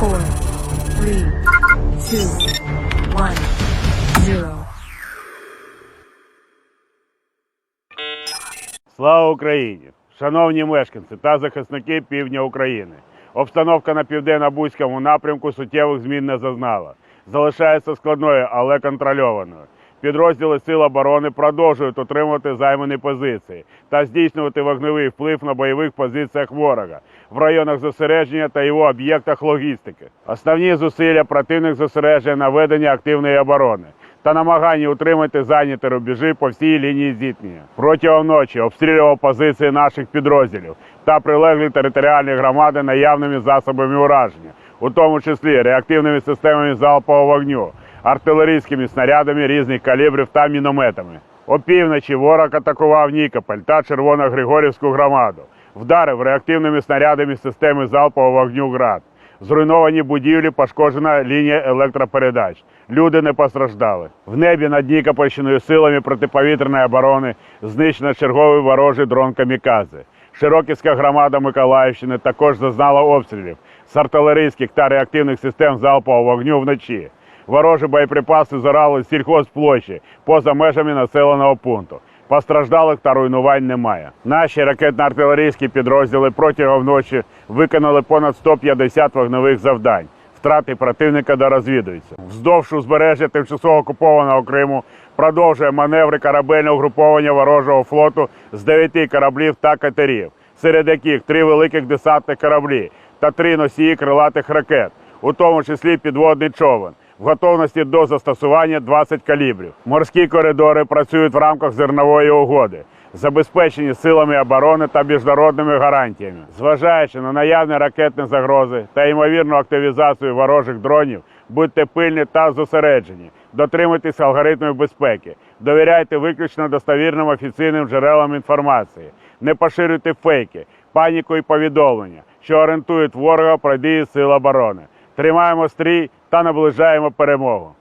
four, three, two. Слава Україні! Шановні мешканці та захисники півдня України. Обстановка на південно-бузькому напрямку суттєвих змін не зазнала. Залишається складною, але контрольованою. Підрозділи Сил оборони продовжують утримувати займані позиції та здійснювати вогневий вплив на бойових позиціях ворога в районах зосередження та його об'єктах логістики. Основні зусилля противник зосереджує на веденні активної оборони та намагання утримати зайняті рубежі по всій лінії зіткнення. Протягом ночі обстрілював позиції наших підрозділів та прилеглі територіальні громади наявними засобами ураження, у тому числі реактивними системами залпового вогню, артилерійськими снарядами різних калібрів та мінометами. Опівночі ворог атакував Нікополь та Червоно-Григорівську громаду, вдарив реактивними снарядами системи залпового вогню ГРАД. Зруйновані будівлі, пошкоджена лінія електропередач. Люди не постраждали. В небі над Нікопольщиною силами протиповітряної оборони знищено черговий ворожий дрон Камікадзе. Широківська громада Миколаївщини також зазнала обстрілів з артилерійських та реактивних систем залпового вогню вночі. Ворожі боєприпаси зорали з сільхозплощі поза межами населеного пункту. Постраждалих та руйнувань немає. Наші ракетно-артилерійські підрозділи протягом ночі виконали понад 150 вогневих завдань. Втрати противника дорозвідуються. Вздовж узбережжя тимчасово окупованого Криму продовжує маневри корабельного угруповання ворожого флоту з 9 кораблів та катерів, серед яких три великих десантних кораблі та три носії крилатих ракет, у тому числі підводний човен в готовності до застосування 20 калібрів. Морські коридори працюють в рамках зернової угоди, забезпечені силами оборони та міжнародними гарантіями. Зважаючи на наявні ракетні загрози та ймовірну активізацію ворожих дронів, будьте пильні та зосереджені. Дотримуйтесь алгоритмів безпеки, довіряйте виключно достовірним офіційним джерелам інформації, не поширюйте фейки, паніку і повідомлення, що орієнтують ворога про дії сил оборони. Тримаємо стрій та наближаємо перемогу.